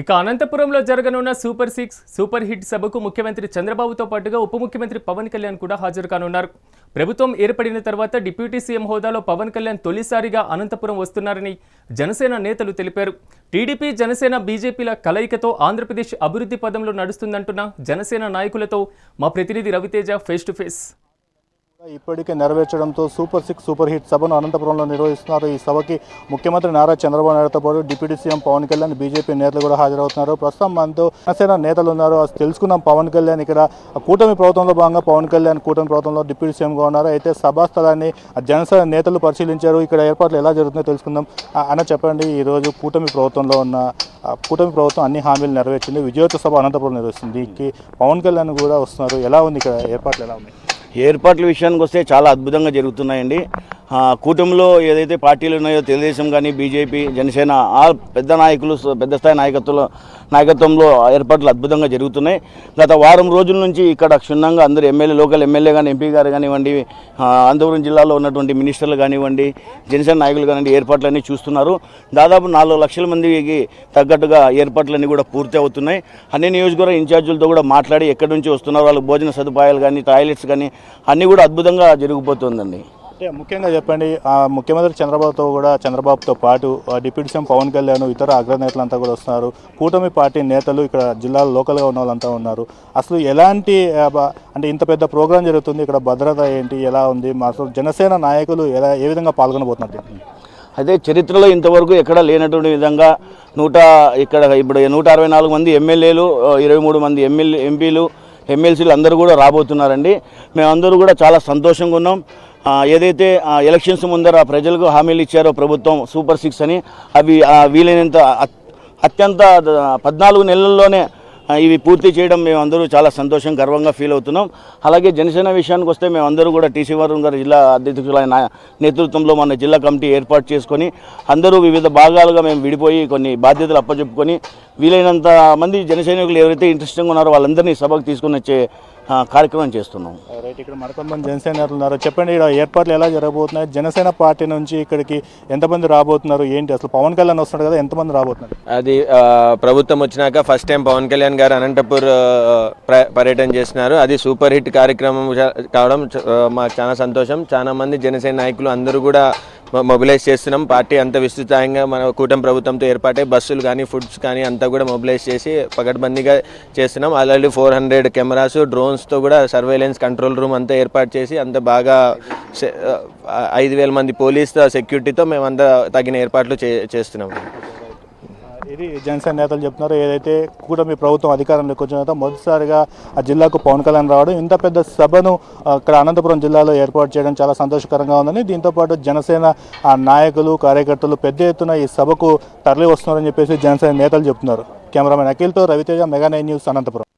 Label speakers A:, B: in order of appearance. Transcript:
A: ఇక అనంతపురంలో జరగనున్న సూపర్ సిక్స్ సూపర్ హిట్ సభకు ముఖ్యమంత్రి చంద్రబాబుతో పాటుగా ఉప ముఖ్యమంత్రి పవన్ కళ్యాణ్ కూడా హాజరు కానున్నారు. ప్రభుత్వం ఏర్పడిన తర్వాత డిప్యూటీ సీఎం హోదాలో పవన్ కళ్యాణ్ తొలిసారిగా అనంతపురం వస్తున్నారని జనసేన నేతలు తెలిపారు. టీడీపీ జనసేన బీజేపీల కలయికతో ఆంధ్రప్రదేశ్ అభివృద్ధి పదంలో నడుస్తుందంటున్న జనసేన నాయకులతో మా ప్రతినిధి రవితేజ ఫేస్ టు ఫేస్.
B: ఇప్పటికే నెరవేర్చడంతో సూపర్ సిక్స్ సూపర్ హిట్ సభను అనంతపురంలో నిర్వహిస్తున్నారు. ఈ సభకి ముఖ్యమంత్రి నారా చంద్రబాబు నాయుడుతో పాటు deputy CM Pawan Kalyan BJP నేతలు కూడా హాజరవుతున్నారు. ప్రస్తుతం మనతో జనసేన నేతలు ఉన్నారు. అసలు తెలుసుకున్నాం పవన్ కళ్యాణ్ ఇక్కడ కూటమి ప్రభుత్వంలో భాగంగా పవన్ కళ్యాణ్ కూటమి ప్రభుత్వంలో డిప్యూటీ సీఎంగా ఉన్నారు. అయితే సభా స్థలాన్ని జనసేన నేతలు పరిశీలించారు. ఇక్కడ ఏర్పాట్లు ఎలా జరుగుతుందో తెలుసుకుందాం. అన్న చెప్పండి ఈరోజు కూటమి ప్రభుత్వంలో ఉన్న కూటమి ప్రభుత్వం అన్ని హామీలు నెరవేర్చింది. విజయోత్సవ సభ అనంతపురం నిర్వహిస్తుంది. దీనికి పవన్ కళ్యాణ్ కూడా వస్తున్నారు. ఎలా ఉంది ఇక్కడ ఏర్పాట్లు ఎలా ఉన్నాయి?
C: ఏర్పాట్ల విషయానికి వస్తే చాలా అద్భుతంగా జరుగుతున్నాయండి. కూటమిలో ఏదైతే పార్టీలు ఉన్నాయో తెలుగుదేశం కానీ బీజేపీ జనసేన ఆ పెద్ద నాయకులు పెద్ద స్థాయి నాయకత్వంలో నాయకత్వంలో ఏర్పాట్లు అద్భుతంగా జరుగుతున్నాయి. గత వారం రోజుల నుంచి ఇక్కడ క్షుణ్ణంగా అందరు ఎమ్మెల్యే లోకల్ ఎమ్మెల్యే కానీ ఎంపీ గారు కానివ్వండి అనంతపురం జిల్లాలో ఉన్నటువంటి మినిస్టర్లు కానివ్వండి జనసేన నాయకులు కానివ్వండి ఏర్పాట్లన్నీ చూస్తున్నారు. దాదాపు నాలుగు లక్షల మందికి తగ్గట్టుగా ఏర్పాట్లన్నీ కూడా పూర్తి అవుతున్నాయి. అన్ని నియోజకవర్గ ఇన్ఛార్జీలతో కూడా మాట్లాడి ఎక్కడి నుంచి వస్తున్నారు వాళ్ళకి భోజన సదుపాయాలు కానీ టాయిలెట్స్ కానీ అన్నీ కూడా అద్భుతంగా జరిగిపోతుందండి
B: అంటే ముఖ్యంగా చెప్పండి ఆ ముఖ్యమంత్రి చంద్రబాబుతో కూడా చంద్రబాబుతో పాటు డిప్యూటీ సీఎం పవన్ కళ్యాణ్ ఇతర అగ్రనేతలంతా కూడా వస్తున్నారు. కూటమి పార్టీ నేతలు ఇక్కడ జిల్లాలో లోకల్గా ఉన్న వాళ్ళంతా ఉన్నారు. అసలు ఎలాంటి అంటే ఇంత పెద్ద ప్రోగ్రాం జరుగుతుంది ఇక్కడ భద్రత ఏంటి ఎలా ఉంది మా అసలు జనసేన నాయకులు ఎలా ఏ విధంగా పాల్గొనబోతున్నారు?
C: అదే చరిత్రలో ఇంతవరకు ఎక్కడ లేనటువంటి విధంగా నూట ఇక్కడ ఇప్పుడు నూట అరవై నాలుగు మంది ఎమ్మెల్యేలు ఇరవై మూడు మంది ఎమ్మెల్యే ఎంపీలు ఎమ్మెల్సీలు అందరూ కూడా రాబోతున్నారండి. మేమందరూ కూడా చాలా సంతోషంగా ఉన్నాం. ఏదైతే ఆ, ఎలక్షన్స్ ముందర ప్రజలకు హామీలు ఇచ్చారో ప్రభుత్వం సూపర్ సిక్స్ అని అవి వీలైనంత అత్యంత పద్నాలుగు నెలల్లోనే ఇవి పూర్తి చేయడం మేము అందరూ చాలా సంతోషం గర్వంగా ఫీల్ అవుతున్నాం. అలాగే జనసేన విషయానికి వస్తే మేము అందరూ కూడా టీసీ వరుణ్ గారు జిల్లా అధ్యక్షులైన నేతృత్వంలో మన జిల్లా కమిటీ ఏర్పాటు చేసుకొని అందరూ వివిధ భాగాలుగా మేము విడిపోయి కొన్ని బాధ్యతలు అప్పచెప్పుకొని వీలైనంత మంది జనసైనికులు ఎవరైతే ఇంట్రెస్టింగ్ ఉన్నారో వాళ్ళందరినీ సభకు తీసుకుని వచ్చే కార్యక్రమం చేస్తున్నాం.
B: రైట్ ఇక్కడ మరికొంతమంది జనసేన నేతలు ఉన్నారు. చెప్పండి ఇక్కడ ఏర్పాట్లు ఎలా జరగబోతున్నాయి? జనసేన పార్టీ నుంచి ఇక్కడికి ఎంతమంది రాబోతున్నారు? ఏంటి? అసలు పవన్ కళ్యాణ్ వస్తున్నాడు కదా ఎంతమంది రాబోతున్నారు?
D: అది ప్రభుత్వం వచ్చినాక ఫస్ట్ టైం పవన్ కళ్యాణ్ గారు అనంతపూర్ పర్యటన చేసినారు అది సూపర్ హిట్ కార్యక్రమం కావడం మాకు చాలా సంతోషం. చాలా మంది జనసేన నాయకులు అందరూ కూడా మొబిలైజ్ చేస్తున్నాం. పార్టీ అంత విస్తృతంగా మన కూటమి ప్రభుత్వంతో ఏర్పాటై బస్సులు కానీ ఫుడ్స్ కానీ అంతా కూడా మొబిలైజ్ చేసి పకడ్బందీగా చేస్తున్నాం. ఆల్రెడీ ఫోర్ హండ్రెడ్ కెమెరాస్ డ్రోన్స్తో కూడా సర్వేలెన్స్ కంట్రోల్ రూమ్ అంతా ఏర్పాటు చేసి అంత బాగా ఐదు వేల మంది పోలీస్ సెక్యూరిటీతో మేమంతా తగిన ఏర్పాట్లు చే చేస్తున్నాం.
B: ఇది జనసేన నేతలు చెప్తున్నారు. ఏదైతే కూటమి ప్రభుత్వం అధికారంలోకి వచ్చిన తర్వాత మొదటిసారిగా ఆ జిల్లాకు పవన్ కళ్యాణ్ రావడం ఇంత పెద్ద సభను అక్కడ ఇక్కడ అనంతపురం జిల్లాలో ఏర్పాటు చేయడం చాలా సంతోషకరంగా ఉందని దీంతో పాటు జనసేన ఆ నాయకులు కార్యకర్తలు పెద్ద ఎత్తున ఈ సభకు తరలి వస్తున్నారని చెప్పేసి జనసేన నేతలు చెప్తున్నారు. Cameraman అఖిల్తో Raviteja mega nine news Anantapuram.